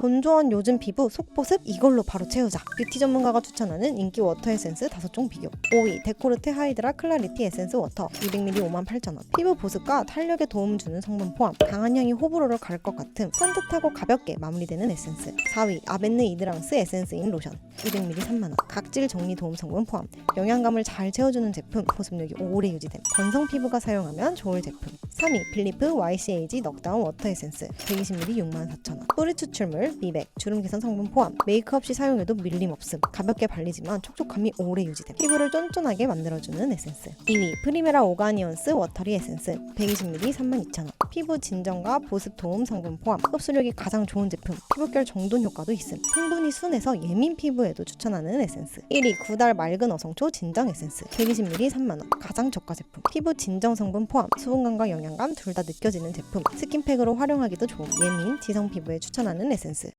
건조한 요즘 피부 속보습 이걸로 바로 채우자. 뷰티 전문가가 추천하는 인기 워터 에센스 5종 비교. 5위 데코르트 하이드라 클라리티 에센스 워터 200ml 58,000원. 피부 보습과 탄력에 도움 주는 성분 포함. 강한 향이 호불호를 가를 것 같음 산뜻하고 가볍게 마무리되는 에센스. 4위 아벤느 이드랑스 에센스인 로션 200ml 3만원. 각질 정리 도움 성분 포함. 영양감을 잘 채워주는 제품. 보습력이 오래 유지됨. 건성 피부가 사용하면 좋을 제품. 3위 필리프 YCAG 넉다운 워터 에센스 120ml 64,000원. 뿌리 추출물, 미백, 주름 개선 성분 포함. 메이크업 시 사용해도 밀림 없음. 가볍게 발리지만 촉촉함이 오래 유지됨. 피부를 쫀쫀하게 만들어주는 에센스. 2위 프리메라 오가니언스 워터리 에센스 120ml 32,000원. 피부 진정과 보습 도움 성분 포함. 흡수력이 가장 좋은 제품. 피부결 정돈 효과도 있음. 성분이 순해서 예민 피부에도 추천하는 에센스. 1위 구달 맑은 어성초 진정 에센스 120ml 3만원. 가장 저가 제품. 피부 진정 성분 포함. 수분감과 영양 감 둘 다 느껴지는 제품. 스킨팩으로 활용하기도 좋은 예민 지성 피부에 추천하는 에센스.